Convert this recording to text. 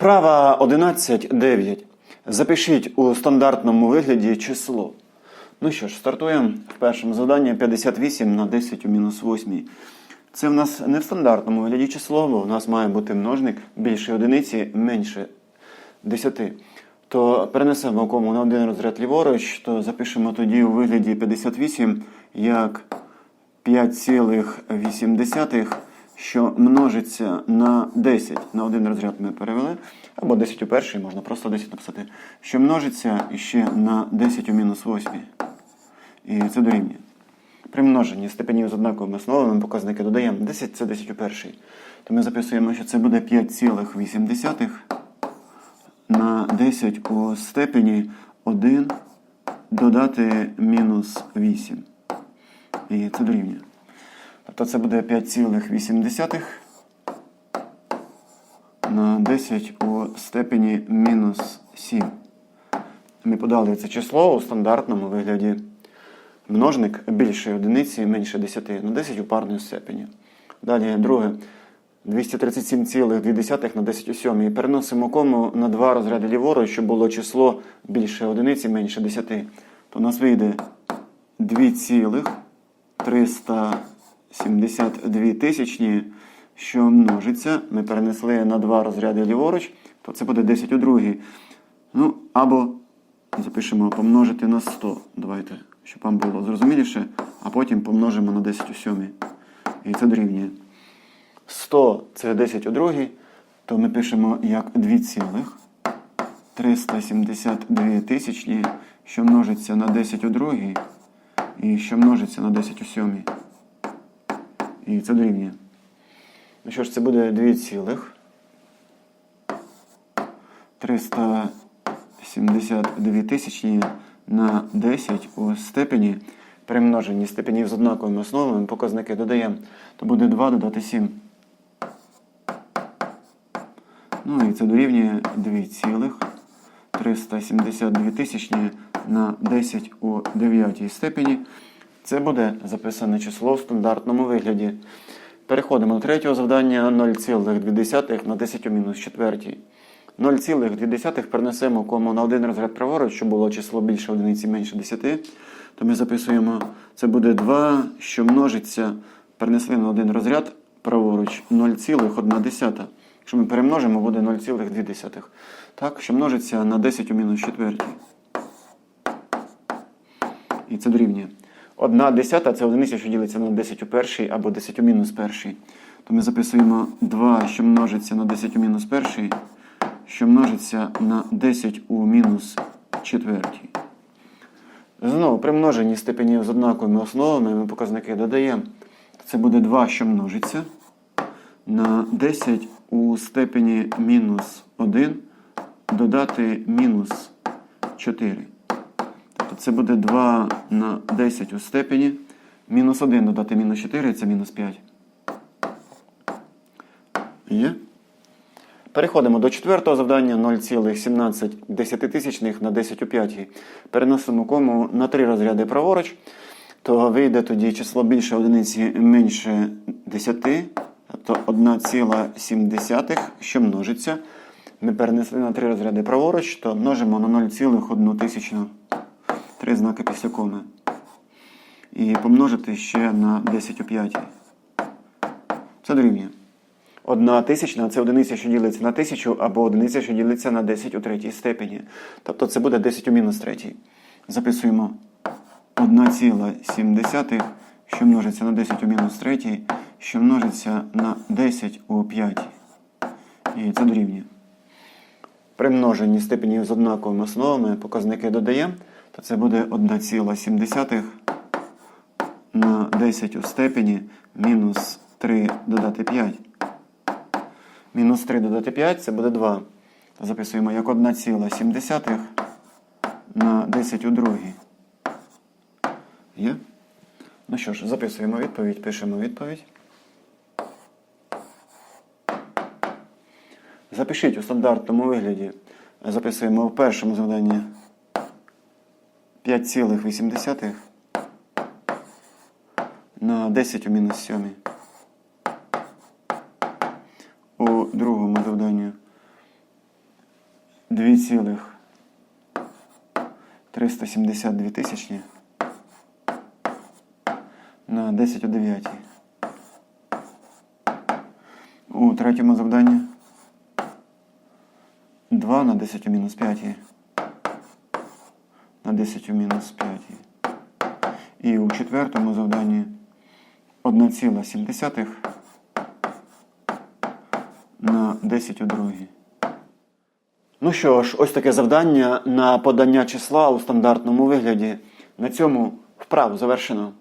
Вправа 11.9. Запишіть у стандартному вигляді число. Ну що ж, стартуємо в першому завданні 58 на 10 у мінус 8. Це в нас не в стандартному вигляді число, бо у нас має бути множник більше одиниці, менше 10. То перенесемо кому на один розряд ліворуч, то запишемо тоді у вигляді 58 як 5,8, що множиться на 10. На один розряд ми перевели. Або 10 у перший, можна просто 10 написати. Що множиться ще на 10 у мінус 8. І це дорівнює. При множенні степенів з однаковими основами показники додаємо. 10 це 10 у перший. То ми записуємо, що це буде 5,8 на 10 у степені 1 додати мінус 8. І це дорівнює. Тобто це буде 5,8 на 10 у степені мінус 7. Ми подали це число у стандартному вигляді. Множник більше одиниці, менше 10 на 10 у парної степені. Далі друге. 237,2 на 10 у 7. Переносимо кому на два розряди ліворуч, щоб було число більше одиниці, менше 10. То у нас вийде 2,372 тисячні, що множиться. Ми перенесли на два розряди ліворуч, то це буде 10 у другій. Ну, або запишемо помножити на 100. Давайте, щоб вам було зрозуміліше, а потім помножимо на 10 у 7. І це дорівнює. 100 це 10 у другій, то ми пишемо як 2,372 тисячні, що множиться на 10 у другій, і що множиться на 10 у сьомій. І це дорівнює. Ну що ж, це буде 2 цілих. 372 тисячні на 10 у степені. При множенні степенів з однаковими основами показники додаємо. То буде 2 додати 7. Ну і це дорівнює 2,372 тисячні на 10 у 9 степені. Це буде записане число в стандартному вигляді. Переходимо до третього завдання 0,2 на 10 у мінус 4. 0,2 перенесемо кому на один розряд праворуч, щоб було число більше одиниці менше 10. То ми записуємо, це буде 2, що множиться, перенесли на один розряд праворуч 0,1. Якщо ми перемножимо, буде 0,2. Так, що множиться на 10 у мінус 4. І це дорівнює. Одна десята це одиниця, що ділиться на 10 у перший або 10 у мінус перший. То ми записуємо 2, що множиться на 10 у мінус перший, що множиться на 10 у мінус четвертій. Знову при множенні степенів з однаковими основами ми показники додаємо. Це буде 2, що множиться на 10 у степені мінус 1 додати мінус 4. Це буде 2 на 10 у степені. Мінус 1 додати мінус 4 це мінус 5. Є? Переходимо до четвертого завдання 0,17 десятитисячних на 10 у 5. Переносимо кому на три розряди праворуч, то вийде тоді число більше одиниці менше 10, тобто 1,7, що множиться. Ми перенесли на три розряди праворуч, то множимо на 0,1 Три знаки після коми. І помножити ще на 10 у 5. Це дорівнює. Одна тисячна це одиниця, що ділиться на тисячу, або одиниця, що ділиться на 10 у третій степені. Тобто це буде 10 у мінус третій. Записуємо 1,7, що множиться на 10 у мінус третій, що множиться на 10 у 5. І це дорівнює. При множенні степенів з однаковими основами показники додаємо, то це буде 1,7 на 10 у степені мінус 3 додати 5. Мінус 3 додати 5 це буде 2. То записуємо як 1,7 на 10 у другій. Є? Ну що ж, записуємо відповідь, пишемо відповідь. Запишіть у стандартному вигляді. Записуємо в першому завданні 5,8 на 10 у мінус 7. У другому завданні 2,372 тисячні на 10 у 9. У третьому завданні 2 на 10 у мінус 5 на 10 у мінус 5. І у четвертому завданні 1,7 на 10 у другій. Ну що ж, ось таке завдання на подання числа у стандартному вигляді. На цьому вправу завершено.